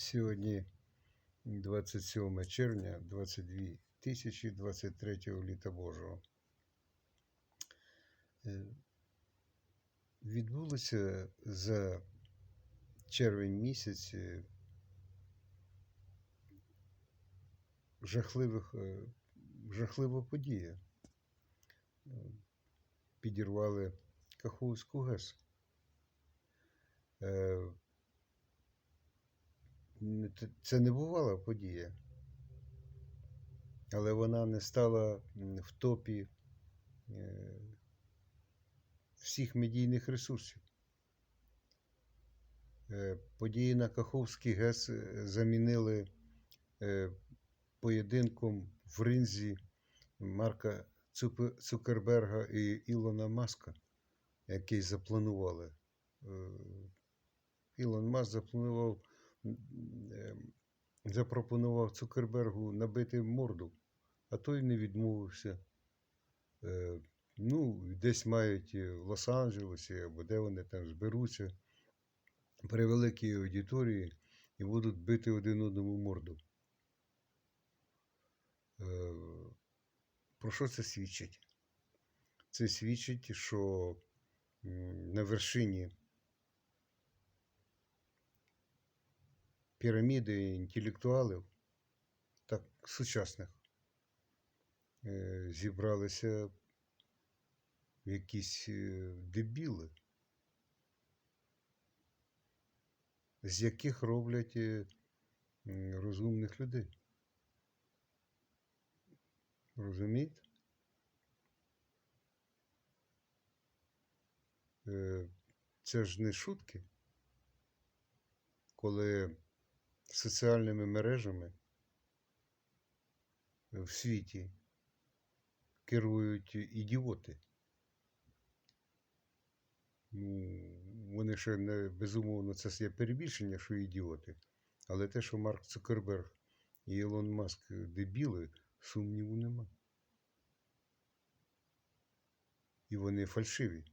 Сьогодні 27 червня 22 тисячі 23 літа Божого. Е, Відбулося за червень місяць е, жахливих, е, жахлива подія. Підірвали Каховську ГЕС. Це не бувала подія, але вона не стала в топі е, всіх медійних ресурсів. Е, Події на Каховський ГЕС е, замінили поєдинком в ринзі Марка Цукерберга і Ілона Маска, який запланували. Ілон Маск запланував, запропонував Цукербергу набити морду, а той не відмовився. Е, Ну, десь мають в Лос-Анджелесі або де вони там зберуться при великій аудиторії і будуть бити один одному морду. Е, Про що це свідчить? Це свідчить, що на вершині піраміди інтелектуалів, так сучасних, е, зібралися якісь е, дебіли, з яких роблять е, розумних людей. Розумієте? Е, Це ж не шутки, коли соціальними мережами в світі керують ідіоти. Ну, вони ще не безумовно, це є перебільшення, що ідіоти. Але те, що Марк Цукерберг і Ілон Маск дебіли, сумніву нема. І вони фальшиві.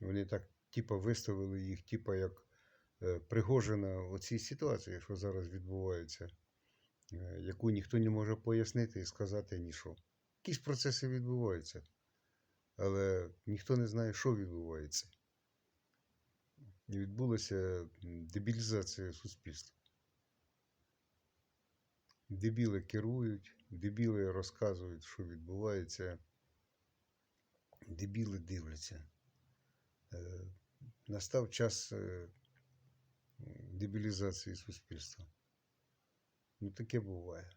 Вони так, типа, виставили їх, типа, як е, Пригожина у цій ситуації, що зараз відбувається, е, яку ніхто не може пояснити і сказати нічого. Якісь процеси відбуваються, але ніхто не знає, що відбувається. І відбулася дебілізація суспільства. Дебіли керують, дебіли розказують, що відбувається, дебіли дивляться. Е, Настав час е, дебілізації суспільства. Ну, таке буває.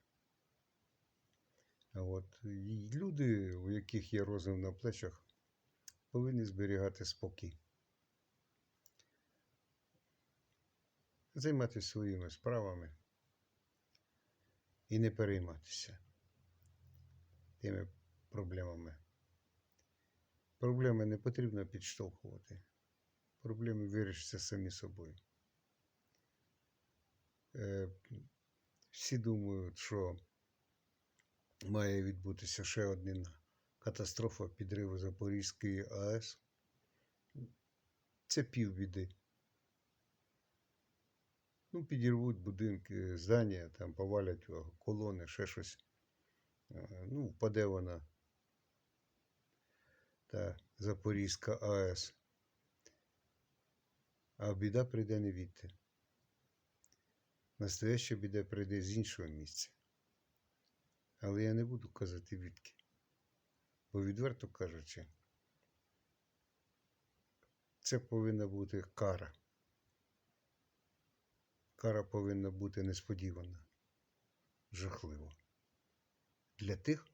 А от і люди, у яких є розум на плечах, повинні зберігати спокій. Займатися своїми справами і не перейматися тими проблемами. Проблеми не потрібно підштовхувати. Проблеми вирішаться самі собою. Е, всі думають, що має відбутися ще одна катастрофа підриву Запорізької АЕС. Це півбіди. Ну, підірвуть будинки, здання, там повалять колони, ще щось. Е, Ну, впаде вона. Та Запорізька АЕС. А біда прийде не відти. Настояща біда прийде з іншого місця. Але я не буду казати відки. Бо відверто кажучи, це повинна бути кара. Кара повинна бути несподівана, жахлива. Для тих,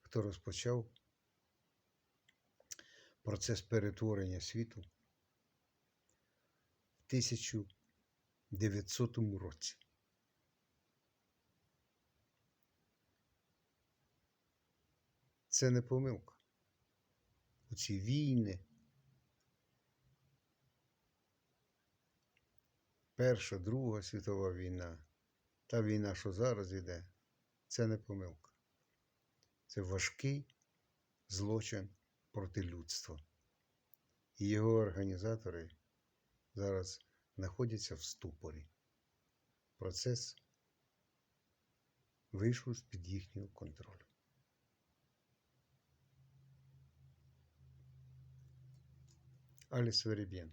хто розпочав процес перетворення світу в 1900 році. Це не помилка. Оці війни. Перша, Друга світова війна, та війна, що зараз йде, це не помилка. Це важкий злочин проти людства. І його організатори зараз знаходяться в ступорі. Процес вийшов з-під їхнього контролю. Аліс Веребєн.